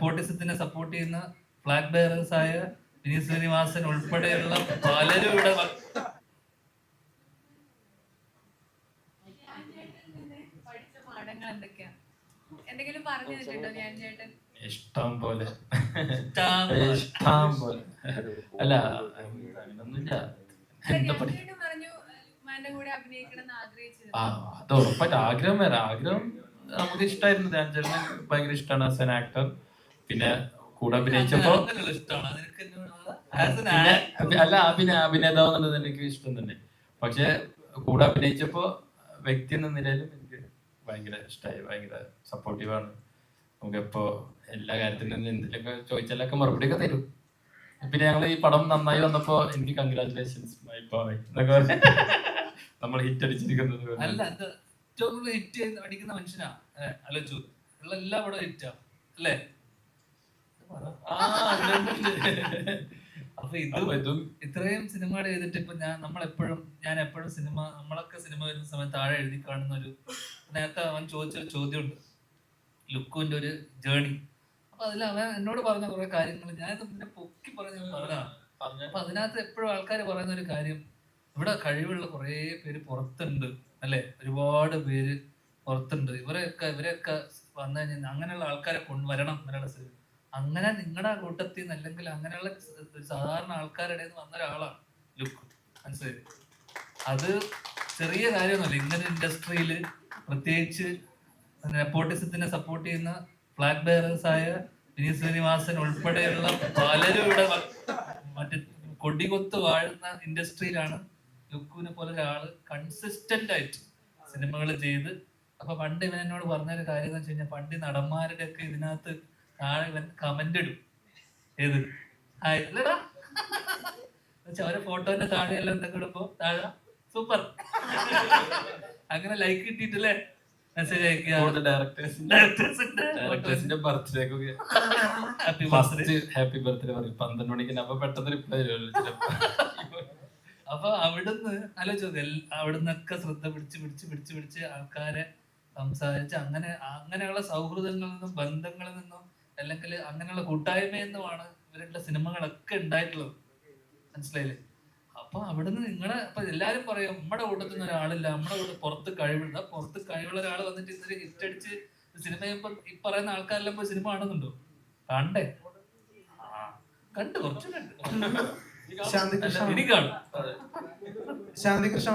നെപ്പോട്ടിസത്തിനെ support ചെയ്യുന്ന flag bearers ആയ വിനീത് ശ്രീനിവാസൻ ഉൾപ്പെടെയുള്ള പലരും ഇവിടെ ഇഷ്ടം പോലെ. ഇഷ്ടം പോലെ. അല്ല അങ്ങനൊന്നുമില്ല. എന്താ ആ അത് ഉറപ്പായിട്ട് ആഗ്രഹം വരാം ആഗ്രഹം നമുക്ക് ഇഷ്ടമായിരുന്നു ധ്യാൻ ചേട്ടന് ഭയങ്കര ഇഷ്ടമാണ് ആസ് ആൻ ആക്ടർ പിന്നെ കൂടെ അഭിനയിച്ചപ്പോ അല്ല അഭിനയ അഭിനേതാവ് എന്നുള്ളത് എനിക്ക് ഇഷ്ടം തന്നെ. പക്ഷെ കൂടെ അഭിനയിച്ചപ്പോ വ്യക്തി എന്ന നിലയിലും എനിക്ക് ഭയങ്കര ഇഷ്ടമായി ഭയങ്കര സപ്പോർട്ടീവാണ് ആണ്. നമുക്കിപ്പോ എല്ലാ കാര്യത്തിനും എന്തെങ്കിലുമൊക്കെ ചോദിച്ചാലൊക്കെ മറുപടി ഒക്കെ തരും. പിന്നെ ഞങ്ങൾ ഈ പടം നന്നായി വന്നപ്പോ എനിക്ക് കൺഗ്രാറ്റുലേഷൻസ് എന്നൊക്കെ പറഞ്ഞ് നമ്മൾ ഹിറ്റ് അടിച്ചിരിക്കുന്നത് അല്ല ഏറ്റവും കൂടുതൽ ഹിറ്റ് അടിക്കുന്ന മനുഷ്യനാ ആലോചിച്ചു ഉള്ള എല്ലാ പടവും ഹിറ്റാ അല്ലേ? അപ്പൊ ഇത് ഇതും ഇത്രയും സിനിമകൾ ചെയ്തിട്ട് ഇപ്പൊ ഞാൻ നമ്മളെപ്പോഴും ഞാൻ എപ്പോഴും സിനിമ നമ്മളൊക്കെ സിനിമ വരുന്ന സമയത്ത് താഴെ എഴുതി കാണുന്ന ഒരു നേരത്തെ അവൻ ചോദിച്ചൊരു ചോദ്യമുണ്ട്. ലുക്കുവിന്റെ ഒരു ജേണി. അപ്പൊ അതിൽ അവൻ എന്നോട് പറഞ്ഞ കുറെ കാര്യങ്ങൾ ഞാൻ പിന്നെ പൊക്കി പറഞ്ഞ പറഞ്ഞതാണ് അപ്പൊ അതിനകത്ത് എപ്പോഴും ആൾക്കാർ പറയുന്ന ഒരു കാര്യം ഇവിടെ കഴിവുള്ള കുറേ പേര് പുറത്തുണ്ട് അല്ലെ? ഒരുപാട് പേര് പുറത്തുണ്ട്. ഇവരെയൊക്കെ ഇവരെയൊക്കെ വന്നു കഴിഞ്ഞാൽ അങ്ങനെയുള്ള ആൾക്കാരെ കൊണ്ടുവരണം ഇവരുടെ സിനിമ. അങ്ങനെ നിങ്ങളുടെ കൂട്ടത്തിൽ നിന്ന് അല്ലെങ്കിൽ അങ്ങനെയുള്ള സാധാരണ ആൾക്കാരുടെ വന്ന ഒരാളാണ് ലുക്ക്. മനസ്സിലായി? അത് ചെറിയ കാര്യമൊന്നുമല്ല. ഇങ്ങനെ ഇൻഡസ്ട്രിയിൽ പ്രത്യേകിച്ച് നെപ്പോട്ടിസത്തിനെ സപ്പോർട്ട് ചെയ്യുന്ന ഫ്ലാഗ് ബെയറേഴ്സ് ആയ വിനീത് ശ്രീനിവാസൻ ഉൾപ്പെടെയുള്ള പലരും ഇവിടെ മറ്റേ കൊടികൊത്ത് വാഴുന്ന ഇൻഡസ്ട്രിയിലാണ് ലുക്കുവിനെ പോലെ ഒരാൾ കൺസിസ്റ്റന്റ് ആയിട്ട് സിനിമകൾ ചെയ്ത്. അപ്പൊ പണ്ട് ഇവൻ എന്നോട് പറഞ്ഞൊരു കാര്യം എന്ന് വെച്ച് കഴിഞ്ഞാൽ പണ്ട് നടന്മാരുടെ ഒക്കെ ഇതിനകത്ത് താഴെ ഇവൻ കമന്റ് ഇടും. ഏത്? അല്ലടാ എന്നുവെച്ചാ അവരെ ഫോട്ടോന്റെ താഴെ എല്ലാം എന്തൊക്കെ ഇടുമ്പോ താഴെ സൂപ്പർ അങ്ങനെ ലൈക്ക് കിട്ടിയിട്ടില്ലേ മെസ്സേജ് അയക്കുക. ഡയറക്ടേഴ്സിന്റെ ബർത്ത്ഡേ ഹാപ്പി ബർത്ത്ഡേ പറയും. പന്ത്രണ്ട് മണിക്ക് അപ്പൊ പെട്ടെന്ന് റിപ്ലൈ അപ്പൊ അവിടുന്ന് ആലോചിച്ചു അവിടുന്നൊക്കെ ശ്രദ്ധ പിടിച്ച് പിടിച്ച് പിടിച്ച് പിടിച്ച് ആൾക്കാരെ സംസാരിച്ച് അങ്ങനെ അങ്ങനെയുള്ള സൗഹൃദങ്ങളിൽ നിന്നും ബന്ധങ്ങളിൽ നിന്നും അല്ലെങ്കിൽ അങ്ങനെയുള്ള കൂട്ടായ്മയെന്നുമാണ് ഇവരുടെ സിനിമകളൊക്കെ ഉണ്ടായിട്ടുള്ളത്. മനസ്സിലായില്ലേ? അപ്പൊ അവിടുന്ന് നിങ്ങളെ അപ്പൊ എല്ലാരും പറയും നമ്മുടെ കൂട്ടത്തിൽ നിന്ന് ഒരാളില്ല നമ്മുടെ കൂടെ പുറത്ത് കഴിവുണ്ട് പുറത്ത് കഴിവുള്ള ഒരാൾ വന്നിട്ട് ഇന്നലെ ഹിറ്റ് അടിച്ച് സിനിമ ഇപ്പൊ ഈ പറയുന്ന ആൾക്കാരെല്ലാം പോയി സിനിമ കാണുന്നുണ്ടോ? കണ്ടേ കണ്ടു കുറച്ച് കണ്ടു. ശാന്തി കൃഷ്ണ കാണും. ശാന്തി കൃഷ്ണ